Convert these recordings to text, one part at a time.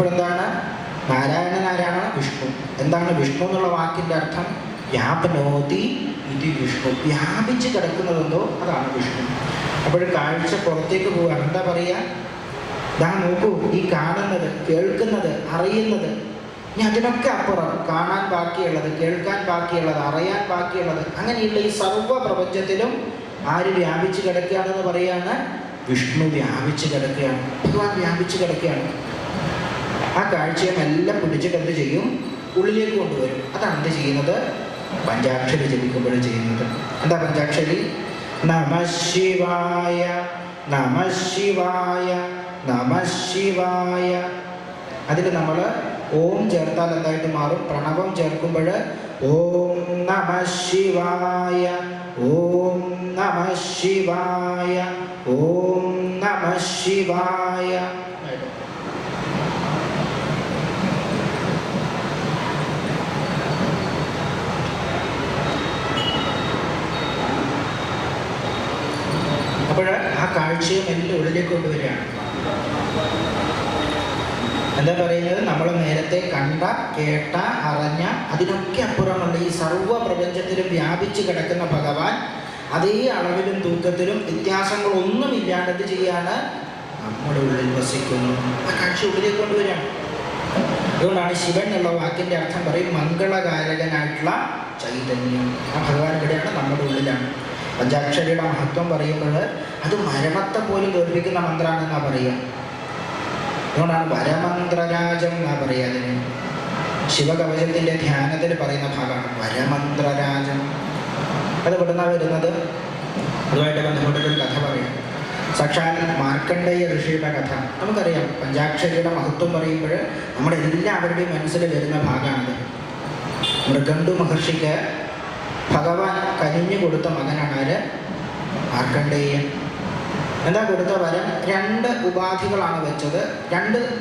അപ്പോഴെന്താണ് നാരായണൻ ആരാണ്? വിഷ്ണു. എന്താണ് വിഷ്ണു എന്നുള്ള വാക്കിന്റെ അർത്ഥം? വ്യാപനോതി ഇത് വിഷ്ണു. വ്യാപിച്ച് കിടക്കുന്നതെന്തോ? അതാണ് വിഷ്ണു. അപ്പോൾ കാഴ്ച പുറത്തേക്ക് പോവുക. എന്താ പറയുക? ഞാൻ നോക്കൂ ഈ കാണുന്നത് കേൾക്കുന്നത് അറിയുന്നത്. ഇനി അതിനൊക്കെ അപ്പുറം. കാണാൻ ബാക്കിയുള്ളത് കേൾക്കാൻ ബാക്കിയുള്ളത് അറിയാൻ ബാക്കിയുള്ളത്. അങ്ങനെയുള്ള ഈ സർവ പ്രപഞ്ചത്തിലും ആര് വ്യാപിച്ച് കിടക്കുകയാണെന്ന് പറയാണ് വിഷ്ണു വ്യാപിച്ച് കിടക്കുകയാണ്. ഭഗവാൻ വ്യാപിച്ച് കിടക്കുകയാണ്. ആ കാഴ്ചയെ നല്ല പിടിച്ചിട്ട് എന്ത് ചെയ്യും ഉള്ളിലേക്ക് കൊണ്ടുവരും. അതാണ് എന്ത് ചെയ്യുന്നത്? പഞ്ചാക്ഷരി ജപിക്കുമ്പോൾ ചെയ്യുന്നത്. എന്താ പഞ്ചാക്ഷരി? നമ ശിവായ നമ ശിവായ നമ ശിവായ. അതിൽ നമ്മൾ ഓം ചേർത്താൽ എന്തായിട്ട് മാറും? പ്രണവം ചേർക്കുമ്പോൾ ഓം നമ ശിവായ ഓം നമ ശിവായ ഓം നമ ശിവായ ആയിട്ട്. അപ്പോൾ ആ കാഴ്ചയും എന്റെ ഉള്ളിലേക്ക് കൊണ്ടുവരികയാണ്. എന്താ പറയുന്നത്? നമ്മൾ നേരത്തെ കണ്ട കേട്ട അറിഞ്ഞ അതിനൊക്കെ അപ്പുറമുള്ള ഈ സർവ പ്രപഞ്ചത്തിലും വ്യാപിച്ചു കിടക്കുന്ന ഭഗവാൻ അതേ അളവിലും തൂക്കത്തിലും വ്യത്യാസങ്ങളൊന്നും ഇല്ലാണ്ട് എന്ത് ചെയ്യാണ്? നമ്മുടെ ഉള്ളിൽ വസിക്കുന്നു. ആ കാഴ്ച ഉള്ളിലേക്ക് കൊണ്ടുവരികയാണ്. അതുകൊണ്ടാണ് ശിവൻ എന്നുള്ള വാക്കിന്റെ അർത്ഥം പറയും മംഗളകാരകനായിട്ടുള്ള ചൈതന്യം. ആ ഭഗവാൻ ഇവിടെയാണ് നമ്മുടെ ഉള്ളിലാണ്. പഞ്ചാക്ഷരിയുടെ മഹത്വം പറയുമ്പോൾ അത് മരണത്തെ പോലും ഗർഭിക്കുന്ന മന്ത്രാണെന്നാ പറയുക. അതുകൊണ്ടാണ് വരമന്ത്രരാജം എന്നാ പറയുക അതിന്. ശിവകവചത്തിന്റെ ധ്യാനത്തിൽ പറയുന്ന ഭാഗമാണ് വരമന്ത്രരാജം. അത് ഇവിടുന്ന വരുന്നത്? അതുമായിട്ട് ബന്ധപ്പെട്ടൊരു കഥ പറയാം. സാക്ഷാൽ മാർക്കണ്ഡേയ ഋഷിയുടെ കഥ. നമുക്കറിയാം പഞ്ചാക്ഷരിയുടെ മഹത്വം പറയുമ്പോൾ നമ്മുടെ എല്ലാവരുടെയും മനസ്സിൽ വരുന്ന ഭാഗമാണത്. മൃഗണ്ടു മഹർഷിക്ക് ഭഗവാൻ കനിഞ്ഞു കൊടുത്ത മകനാണ് ആര്? മാർക്കണ്ഡേയൻ. എന്താ കൊടുത്ത വരം? രണ്ട് ഉപാധികളാണ് വെച്ചത്. രണ്ട്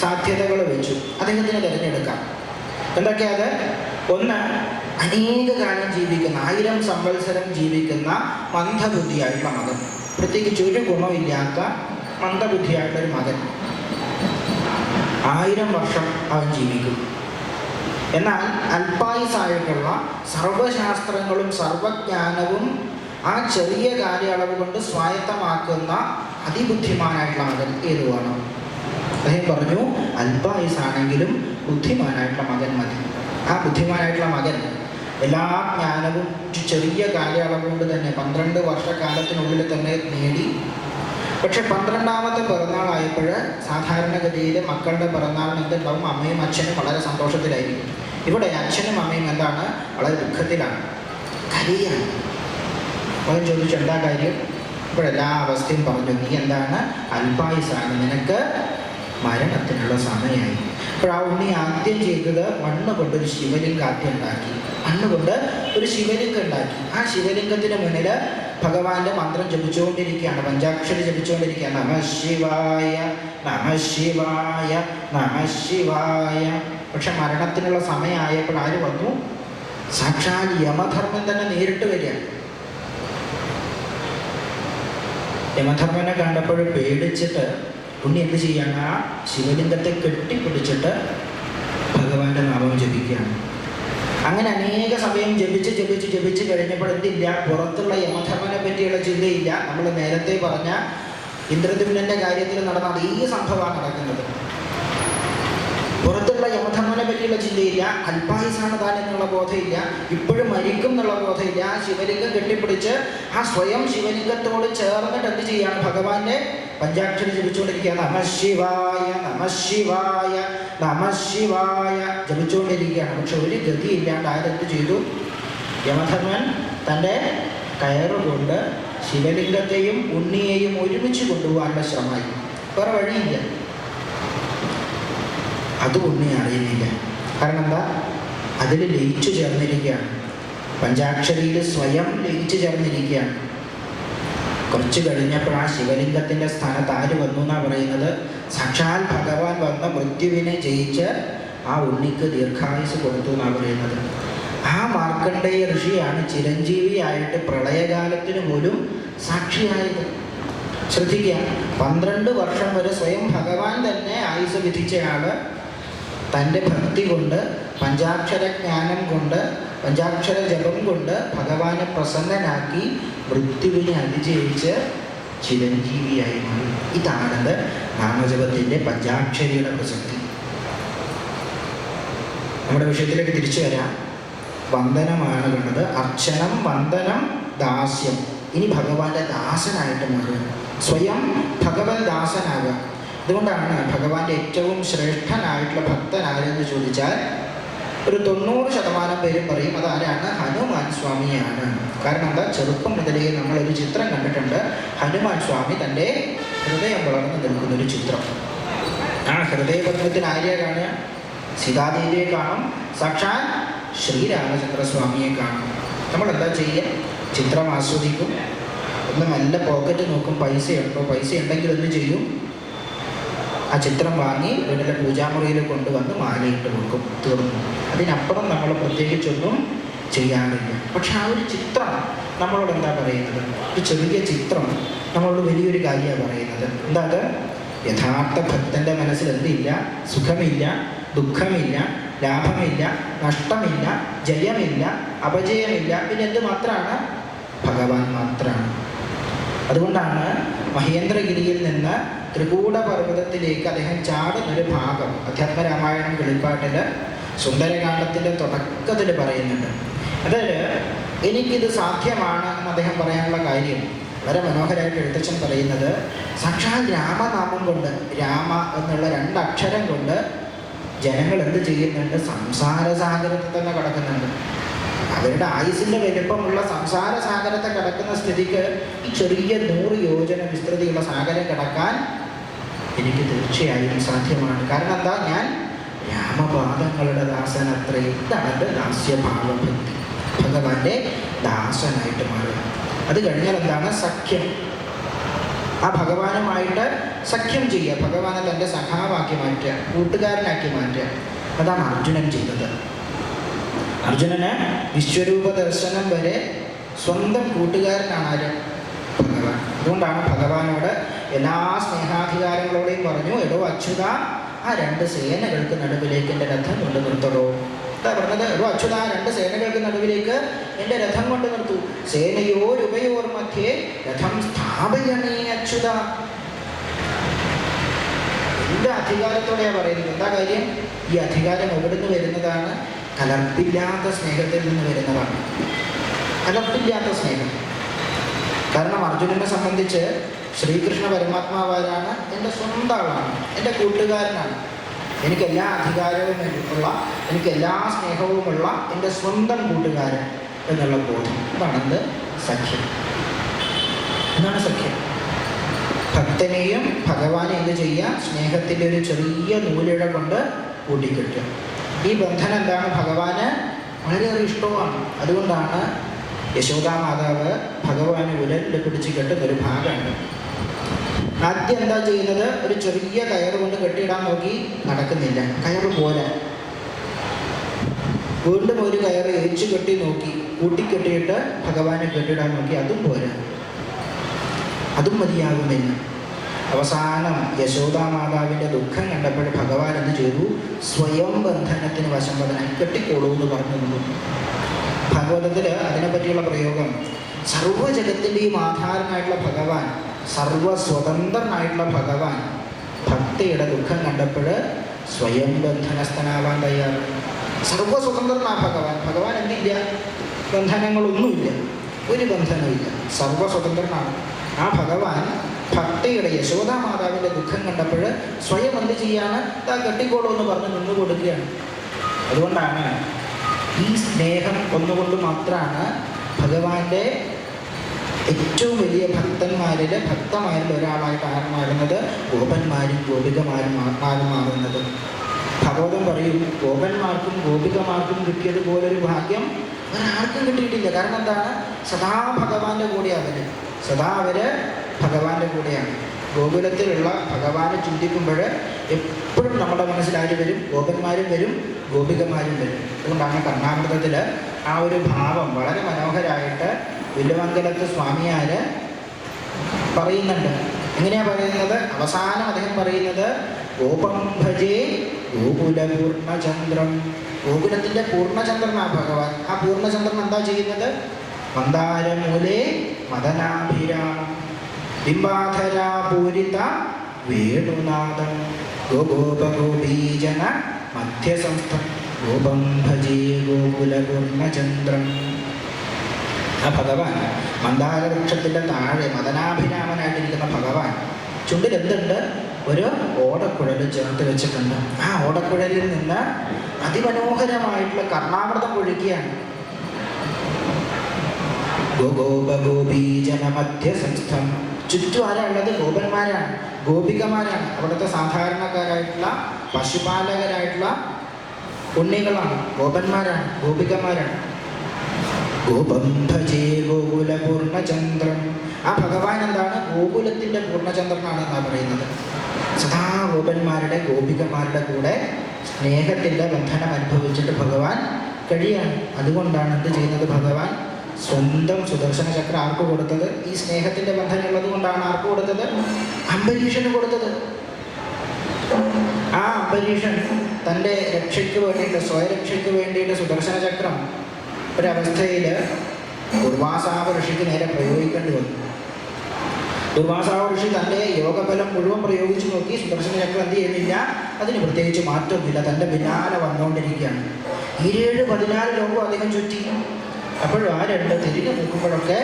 സാധ്യതകൾ വെച്ചു. അദ്ദേഹത്തിന് തിരഞ്ഞെടുക്കാം? എന്തൊക്കെയാത്? ഒന്ന് അനേക കാലം ജീവിക്കുന്ന ആയിരം സംവത്സരം ജീവിക്കുന്ന മന്ദബുദ്ധിയായിട്ടുള്ള മകൻ. പ്രത്യേകിച്ച് ഒരു ഗുണമില്ലാത്ത മന്ദബുദ്ധിയായിട്ടൊരു മകൻ. ആയിരം വർഷം അവൻ ജീവിക്കും. എന്നാൽ അല്പായുസായിട്ടുള്ള സർവശാസ്ത്രങ്ങളും സർവജ്ഞാനവും ആ ചെറിയ കാലയളവ് കൊണ്ട് സ്വായത്തമാക്കുന്ന അതിബുദ്ധിമാനായിട്ടുള്ള മകൻ ഏതുവാണ്? അദ്ദേഹം പറഞ്ഞു അൽപായുസാണെങ്കിലും ബുദ്ധിമാനായിട്ടുള്ള മകൻ മതി. ആ ബുദ്ധിമാനായിട്ടുള്ള മകൻ എല്ലാ ജ്ഞാനവും ചെറിയ കാലയളവ് കൊണ്ട് തന്നെ പന്ത്രണ്ട് വർഷക്കാലത്തിനുള്ളിൽ തന്നെ നേടി. പക്ഷെ പന്ത്രണ്ടാമത്തെ പിറന്നാളായപ്പോൾ സാധാരണഗതിയിൽ മക്കളുടെ പിറന്നാളിന് എന്തുണ്ടാവും? അമ്മയും അച്ഛനും വളരെ സന്തോഷത്തിലായിരിക്കും. ഇവിടെ അച്ഛനും അമ്മയും എന്താണ്? വളരെ ദുഃഖത്തിലാണ്. കരയാണ്. അവൻ ചോദിച്ചു എന്താ കാര്യം? ഇപ്പോഴെല്ലാ അവസ്ഥയും പറഞ്ഞു നീ എന്താണ്? അൽപായുസാണ്. നിനക്ക് മരണത്തിനുള്ള സമയമായി. അപ്പോൾ ആ ഉണ്ണി ആദ്യം ചെയ്തത് മണ്ണ് കൊണ്ട് ശിവലിംഗം ആദ്യം ഉണ്ടാക്കി. മണ്ണ് കൊണ്ട് ഒരു ശിവലിംഗം ഉണ്ടാക്കി. ആ ശിവലിംഗത്തിന് മുന്നിൽ ഭഗവാന്റെ മന്ത്രം ജപിച്ചുകൊണ്ടിരിക്കുകയാണ്. പഞ്ചാക്ഷരി ജപിച്ചുകൊണ്ടിരിക്കുകയാണ്. നമ ശിവായ നമ ശിവായ നമ ശിവായ. പക്ഷെ മരണത്തിനുള്ള സമയമായപ്പോൾ ആര് വന്നു? സാക്ഷാൽ യമധർമ്മം തന്നെ നേരിട്ട് വരികയാണ്. യമധർമ്മനെ കണ്ടപ്പോൾ പേടിച്ചിട്ട് ഉണ്ണി എന്ത് ചെയ്യാണ് ആ ശിവലിംഗത്തെ കെട്ടിപ്പിടിച്ചിട്ട് ഭഗവാന്റെ നാമം ജപിക്കുകയാണ്. അങ്ങനെ അനേക സമയം ജപിച്ച് ജപിച്ച് ജപിച്ച് കഴിഞ്ഞപ്പോൾ എന്തില്ല? പുറത്തുള്ള യമധർമ്മനെ പറ്റിയുള്ള ചിന്തയില്ല. നമ്മൾ നേരത്തെ പറഞ്ഞ ഇന്ദ്രദ്യുമ്നന്റെ കാര്യത്തിൽ നടന്ന അതേ സംഭവമാണ് നടക്കുന്നത്. യമധർമ്മനെ പറ്റിയുള്ള ചിന്തയില്ല അല്പായുസാണ് താൻ എന്നുള്ള ബോധമില്ല ഇപ്പോഴും മരിക്കും എന്നുള്ള ബോധമില്ല ആ ശിവലിംഗം കെട്ടിപ്പിടിച്ച് ആ സ്വയം ശിവലിംഗത്തോട് ചേർന്നിട്ട് എന്ത് ചെയ്യാണ് ഭഗവാന്റെ പഞ്ചാക്ഷരി ജപിച്ചുകൊണ്ടിരിക്കുക നമ ശിവായ നമ ശിവായ നമ ശിവായ ജപിച്ചുകൊണ്ടിരിക്കുകയാണ്. പക്ഷെ ഒരു ഗതി ഇല്ലാണ്ട് ആരെന്ത് ചെയ്തു? യമധർമ്മൻ തന്റെ കയറുകൊണ്ട് ശിവലിംഗത്തെയും ഉണ്ണിയെയും ഒരുമിച്ച് കൊണ്ടുപോകാനുള്ള ശ്രമമായി. വേറെ വഴിയില്ല. അത് ഉണ്ണി അറിയുന്നില്ല. കാരണം എന്താ അതിൽ ലയിച്ചു ചേർന്നിരിക്കുകയാണ് പഞ്ചാക്ഷരിയിൽ സ്വയം ലയിച്ചു ചേർന്നിരിക്കുകയാണ് കുറച്ച് കഴിഞ്ഞപ്പോൾ ആ ശിവലിംഗത്തിന്റെ സ്ഥാനത്ത് ആര് വന്നു എന്നാണ് പറയുന്നത്? സാക്ഷാൽ ഭഗവാൻ വന്ന മൃത്യുവിനെ ജയിച്ച് ആ ഉണ്ണിക്ക് ദീർഘായുസ് കൊടുത്തു എന്നാണ് പറയുന്നത്. ആ മാർക്കണ്ഡേയ ഋഷിയാണ് ചിരഞ്ജീവിയായിട്ട് പ്രളയകാലത്തിന് പോലും സാക്ഷിയായത്. ശ്രദ്ധിക്കുക പന്ത്രണ്ട് വർഷം വരെ സ്വയം ഭഗവാൻ തന്നെ ആയുസ് വിധിച്ചയാൾ തന്റെ ഭക്തി കൊണ്ട് പഞ്ചാക്ഷര ജ്ഞാനം കൊണ്ട് പഞ്ചാക്ഷര ജപം കൊണ്ട് ഭഗവാനെ പ്രസന്നനാക്കി മൃത്യുവിനെ അതിജയിച്ച് ചിരഞ്ജീവിയായി മാറി. ഇതാണത് നാമജപത്തിന്റെ പഞ്ചാക്ഷരിയുടെ പ്രസക്തി. നമ്മുടെ വിഷയത്തിലേക്ക് തിരിച്ചു വരാം. വന്ദനമാണ് കണ്ടത്. അർച്ചനം വന്ദനം ദാസ്യം. ഇനി ഭഗവാന്റെ ദാസനായിട്ട് മാറുക. സ്വയം ഭഗവത് ദാസനാകുക അതുകൊണ്ടാണ് ഭഗവാന്റെ ഏറ്റവും ശ്രേഷ്ഠനായിട്ടുള്ള ഭക്തൻ ആരെന്ന് ചോദിച്ചാൽ ഒരു തൊണ്ണൂറ് ശതമാനം പേരും പറയും അതാരാണ്? ഹനുമാൻ സ്വാമിയാണ്. കാരണം എന്താ? ചെറുപ്പം മുതലേ നമ്മളൊരു ചിത്രം കണ്ടിട്ടുണ്ട്. ഹനുമാൻ സ്വാമി തന്റെ ഹൃദയം വളർന്നു നിൽക്കുന്ന ഒരു ചിത്രം. ആ ഹൃദയപത്മത്തിന് ആര്യ കാണുക സീതാദേവിയെ കാണും. സാക്ഷാൽ ശ്രീരാമചന്ദ്ര സ്വാമിയെ കാണും. നമ്മൾ എന്താ ചെയ്യുക? ചിത്രം ആസ്വദിക്കും. ഒന്ന് നല്ല പോക്കറ്റ് നോക്കും. പൈസ ഉണ്ടോ പൈസ ഉണ്ടെങ്കിൽ ഒന്ന് ചെയ്യും. ആ ചിത്രം വാങ്ങി വീട്ടിലെ പൂജാമുറിയിൽ കൊണ്ടുവന്ന് മാലയിട്ട് വെക്കും തീർന്നു. അതിനപ്പുറം നമ്മൾ പ്രത്യേകിച്ചൊന്നും ചെയ്യാറില്ല. പക്ഷെ ആ ഒരു ചിത്രം നമ്മളോട് എന്താ പറയുന്നത്? ഒരു ചെറിയ ചിത്രം നമ്മളോട് വലിയൊരു കാര്യമാണ് പറയുന്നത്. എന്താ അത്? യഥാർത്ഥ ഭക്തന്റെ മനസ്സിൽ എന്തില്ല? സുഖമില്ല ദുഃഖമില്ല ലാഭമില്ല നഷ്ടമില്ല ജയമില്ല അപജയമില്ല. പിന്നെ എന്ത് മാത്രമാണ് ഭഗവാൻ മാത്രമാണ് അതുകൊണ്ടാണ് മഹേന്ദ്രഗിരിയിൽ നിന്ന് ത്രികൂട പർവതത്തിലേക്ക് അദ്ദേഹം ചാടുന്നൊരു ഭാഗം. അധ്യാത്മരാമായണം വെളിപ്പാട്ടിൽ സുന്ദരകാണ്ഡത്തിന്റെ തുടക്കത്തിൽ പറയുന്നുണ്ട്. അതായത് എനിക്കിത് സാധ്യമാണ് എന്ന് അദ്ദേഹം പറയാനുള്ള കാര്യം. വളരെ മനോഹരമായിട്ട് എഴുത്തച്ഛൻ പറയുന്നത് സാക്ഷാൽ രാമനാമം കൊണ്ട് രാമ എന്നുള്ള രണ്ടക്ഷരം കൊണ്ട് ജനങ്ങൾ എന്ത് ചെയ്യുന്നുണ്ട്? സംസാര സാഗരത്തിൽ തന്നെ കടക്കുന്നുണ്ട്. അവരുടെ ആയുസിന്റെ വലുപ്പമുള്ള സംസാര സാഗരത്തെ കടക്കുന്ന സ്ഥിതിക്ക് ചെറിയ നൂറ് യോജന വിസ്തൃതിയുള്ള സാഗരം കടക്കാൻ എനിക്ക് തീർച്ചയായും സാധ്യമാണ്. കാരണം എന്താ? ഞാൻ രാമപാദങ്ങളുടെ ദാസനത്രേ ഇതാണ് ദാസ്യഭാവഭക്തി. ഭഗവാന്റെ ദാസനായിട്ട് മാറുക അത് കഴിഞ്ഞാൽ എന്താണ്? സഖ്യം. ആ ഭഗവാനുമായിട്ട് സഖ്യം ചെയ്യുക. ഭഗവാനെ തന്റെ സഖാവാക്കി മാറ്റുക. കൂട്ടുകാരനാക്കി മാറ്റുക. അതാണ് അർജുനൻ ചെയ്തത്. അർജുനന് വിശ്വരൂപ ദർശനം വരെ സ്വന്തം കൂട്ടുകാരനാണ് ആര് ഭഗവാൻ. അതുകൊണ്ടാണ് ഭഗവാനോട് എല്ലാ സ്നേഹാധികാരങ്ങളോടെയും പറഞ്ഞു എടോ അച്യുത ആ രണ്ട് സേനകൾക്ക് നടുവിലേക്ക് എന്റെ രഥം കൊണ്ട് നിർത്തടോ. എന്താ പറഞ്ഞത്? എടോ അച്യുത ആ രണ്ട് സേനകൾക്ക് നടുവിലേക്ക് എന്റെ രഥം കൊണ്ട് നിർത്തൂ. സേനയോരുപയോർ മധ്യേ രഥം സ്ഥാപയണേ അച്യുത. എന്ത് അധികാരത്തോടെയാണ് പറയുന്നത്? എന്താ കാര്യം? ഈ അധികാരം എവിടുന്ന് വരുന്നതാണ്? കലർപ്പില്ലാത്ത സ്നേഹത്തിൽ നിന്ന് വരുന്നതാണ്. കലർപ്പില്ലാത്ത സ്നേഹം. കാരണം അർജുനനെ സംബന്ധിച്ച് ശ്രീകൃഷ്ണ പരമാത്മാവാരാണ് എന്റെ സ്വന്തം ആളാണ് എന്റെ കൂട്ടുകാരനാണ്. എനിക്ക് എല്ലാ അധികാരവും ഉള്ള എനിക്ക് എല്ലാ സ്നേഹവുമുള്ള എന്റെ സ്വന്തം കൂട്ടുകാരൻ എന്നുള്ള ബോധം. അതാണെന്ത് സഖ്യം. എന്നാണ് സഖ്യം. ഭക്തനെയും ഭഗവാനെ എന്ത് ചെയ്യുക? സ്നേഹത്തിന്റെ ഒരു ചെറിയ നൂലിഴ കൊണ്ട് കൂട്ടിക്കെട്ടുക. ഈ ബന്ധനം എന്താണ് ഭഗവാന് വളരെയേറെ ഇഷ്ടവുമാണ്. അതുകൊണ്ടാണ് യശോദാ മാതാവ് ഭഗവാന് ഉരലിൽ പിടിച്ച് കെട്ടുന്ന ഒരു ഭാഗമുണ്ട് ആദ്യം എന്താ ചെയ്യുന്നത്? ഒരു ചെറിയ കയറ് കൊണ്ട് കെട്ടിയിടാൻ നോക്കി നടക്കുന്നില്ല. കയറ് പോലെ. വീണ്ടും ഒരു കയറ് എരിച്ചു കെട്ടി നോക്കി കൂട്ടിക്കെട്ടിയിട്ട് ഭഗവാനെ കെട്ടിയിടാൻ നോക്കി അതും പോരാ. അതും മതിയാകുന്നില്ല. അവസാനം യശോദാ മാതാവിന്റെ ദുഃഖം കണ്ടപ്പോൾ ഭഗവാൻ എന്ത് ചെയ്തു? സ്വയം ബന്ധനത്തിന് വശംവദനായി കെട്ടിക്കോളൂ എന്ന് പറഞ്ഞു ഭാഗവതത്തിൽ അതിനെപ്പറ്റിയുള്ള പ്രയോഗം സർവജഗത്തിന്റെയും ആധാരനായിട്ടുള്ള ഭഗവാൻ സർവസ്വതന്ത്രനായിട്ടുള്ള ഭഗവാൻ ഭക്തിയുടെ ദുഃഖം കണ്ടപ്പോൾ സ്വയം ബന്ധനസ്ഥനാവാൻ തയ്യാറ്. സർവസ്വതന്ത്രനാ ഭഗവാൻ. ഭഗവാൻ എന്തില്ല ബന്ധനങ്ങളൊന്നുമില്ല. ഒരു ബന്ധനമില്ല സർവസ്വതന്ത്രനാണ് ആ ഭഗവാൻ ഭക്തിയുടെ യശോദാ മാതാവിന്റെ ദുഃഖം കണ്ടപ്പോൾ സ്വയം എന്ത് ചെയ്യാണ് താ കെട്ടിക്കോളൂ എന്ന് പറഞ്ഞ് നിന്ന് കൊടുക്കുകയാണ്. അതുകൊണ്ടാണ് ഈ സ്നേഹം ഒന്നുകൊണ്ട് മാത്രമാണ് ഭഗവാന്റെ ഏറ്റവും വലിയ ഭക്തന്മാരിൽ ഭക്തമാരിൽ ഒരാളായിട്ട് ആര് മാറുന്നത് ഗോപന്മാരും ഗോപികമാരും മാറും മാറുന്നത് ഭഗവതം പറയും ഗോപന്മാർക്കും ഗോപികമാർക്കും കിട്ടിയതുപോലൊരു ഭാഗ്യം ആർക്കും കിട്ടിയിട്ടില്ല. കാരണം എന്താണ്? സദാ ഭഗവാന്റെ കൂടെ അവർ. സദാ അവർ ഭഗവാന്റെ കൂടെയാണ്. ഗോകുലത്തിലുള്ള ഭഗവാനെ ചിന്തിക്കുമ്പോൾ എപ്പോഴും നമ്മുടെ മനസ്സിൽ വരും? ഗോപന്മാരും വരും ഗോപികമാരും വരും. അതുകൊണ്ടാണ് കർണാമൃതത്തിൽ ആ ഒരു ഭാവം വളരെ മനോഹരമായിട്ട് വില്ലുമംഗലത്ത് സ്വാമിയാര് പറയുന്നുണ്ട്. എങ്ങനെയാ പറയുന്നത്? അവസാനം അദ്ദേഹം പറയുന്നത് ഗോപം ഭജേ ഗോകുല പൂർണചന്ദ്രം ഗോകുലത്തിന്റെ പൂർണചന്ദ്രനാ ഭഗവാൻ. ആ പൂർണചന്ദ്രൻ എന്താ ചെയ്യുന്നത്? മന്ദാരമൂലേ മദനാഭിരാമം ബിംബാധരാപൂരിത വേണുനാദം ഗോഗോപഗോപീജന മധ്യസംസ്ഥം. ഗോപം ഭജേ ഗോകുലപൂർണചന്ദ്രം. ആ ഭഗവാൻ മന്ദാരവൃക്ഷത്തിന്റെ താഴെ മദനാഭിരാമനായിട്ടിരിക്കുന്ന ഭഗവാൻ ചുണ്ടിൽ എന്തുണ്ട് ഒരു ഓടക്കുഴൽ ചേർത്ത് വെച്ചിട്ടുണ്ട്. ആ ഓടക്കുഴലിൽ നിന്ന് അതിമനോഹരമായിട്ടുള്ള കർണാമൃതം ഒഴുകിയാണ്. ഗോഗോപഗോപീജന മധ്യസംസ്ഥം ചുറ്റും ആരാണുള്ളത്? ഗോപന്മാരാണ്. ഗോപികമാരാണ്. അവിടുത്തെ സാധാരണക്കാരായിട്ടുള്ള പശുപാലകരായിട്ടുള്ള ഉണ്ണികളാണ്. ഗോപന്മാരാണ്. ഗോപികമാരാണ് ഗോപം ഭജേ ഗോകുല പൂർണചന്ദ്രൻ ആ ഭഗവാൻ എന്താണ്? ഗോകുലത്തിന്റെ പൂർണചന്ദ്രനാണ് എന്നാണ് പറയുന്നത്. സദാ ഗോപന്മാരുടെ ഗോപികമാരുടെ കൂടെ സ്നേഹത്തിന്റെ ബന്ധനം അനുഭവിച്ചിട്ട് ഭഗവാൻ കഴിയാണ്. അതുകൊണ്ടാണ് എന്ത് ചെയ്യുന്നത് ഭഗവാൻ? സ്വന്തം സുദർശന ചക്ര ആർക്ക് കൊടുത്തത്? ഈ സ്നേഹത്തിന്റെ ബന്ധമുള്ളത് കൊണ്ടാണ് ആർക്ക് കൊടുത്തത്? അംബരീഷന് കൊടുത്തത്. ആ അംബരീഷൻ തന്റെ രക്ഷയ്ക്ക് വേണ്ടിയിട്ട് സ്വയരക്ഷയ്ക്ക് വേണ്ടിയിട്ട് സുദർശന ചക്രം ഒരവസ്ഥയിൽ ദുർവാസാവ ഋഷിക്ക് നേരെ പ്രയോഗിക്കേണ്ടി വന്നു. ദുർവാസാവ ഋഷി തന്റെ യോഗബലം മുഴുവൻ പ്രയോഗിച്ചു നോക്കി സുദർശന ചക്രം എന്ത് ചെയ്യുന്നില്ല? അതിന് പ്രത്യേകിച്ച് മാറ്റമൊന്നുമില്ല. തന്റെ പിന്നാലെ വന്നുകൊണ്ടിരിക്കുകയാണ്. ഇരുപത് പതിനാല് ലോകം അദ്ദേഹം ചുറ്റി. അപ്പോഴും ആ രണ്ട് തിരിഞ്ഞു നിൽക്കുമ്പോഴൊക്കെ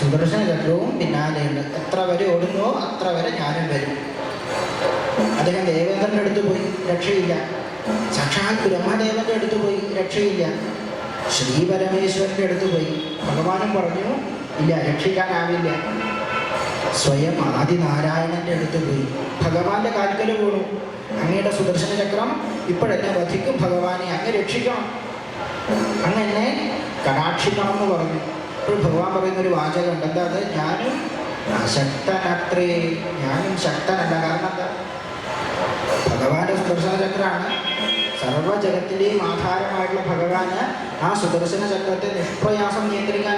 സുദർശന ചക്രവും പിന്നാലെയുണ്ട്. എത്ര വരെ ഓടുന്നോ അത്ര വരെ ഞാനും വരും. അദ്ദേഹം ദേവേന്ദ്രന്റെ അടുത്ത് പോയി രക്ഷയില്ല. സാക്ഷാൽ ബ്രഹ്മദേവന്റെ അടുത്ത് പോയി രക്ഷയില്ല. ശ്രീ പരമേശ്വരന്റെ അടുത്ത് പോയി. ഭഗവാനും പറഞ്ഞു ഇല്ല രക്ഷിക്കാനാവില്ല. സ്വയം ആദിനാരായണന്റെ അടുത്ത് പോയി. ഭഗവാന്റെ കാൽക്കൽ പോണു അങ്ങയുടെ സുദർശന ചക്രം ഇപ്പോഴെന്നെ വധിക്കും ഭഗവാനെ. അങ്ങ് രക്ഷിക്കണം. അങ്ങനെ കടാക്ഷിക്കണം എന്ന് പറഞ്ഞു. അപ്പോൾ ഭഗവാൻ പറയുന്ന ഒരു വാചകമുണ്ട്. എന്താ അത്? ഞാനും അശക്തനത്രേ ഞാനും ശക്തനല്ല. കാരണം എന്താ? ഭഗവാന്റെ സുദർശന ചക്രമാണ് സർവ ജഗത്തിന്റെയും ആധാരമായിട്ടുള്ള ഭഗവാന് ആ സുദർശന ചക്രത്തെ നിഷ്പ്രയാസം നിയന്ത്രിക്കാൻ